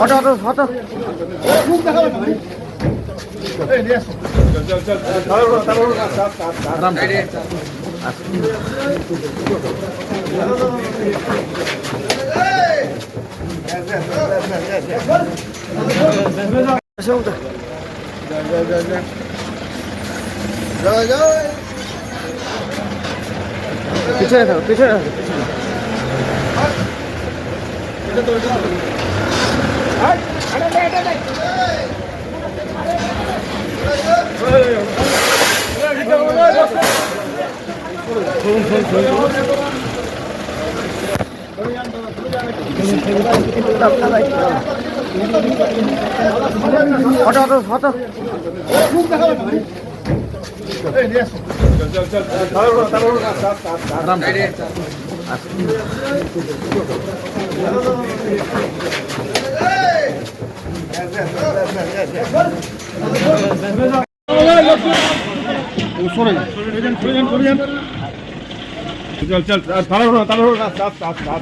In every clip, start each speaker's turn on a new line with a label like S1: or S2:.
S1: হটো হটো হটো পিছনে থাকো পিছনে থাকো হটো হটো হটো
S2: চল চল তাড়াহুড়ো তাড়াহুড়ো না চাপ চাপ চাপ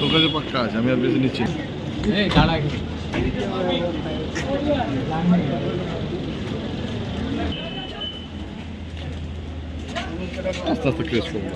S2: তোর কাছে পাক্কা আছে আমি আর বেশি নিচ্ছি আস্তে আস্তে ক্রেস করব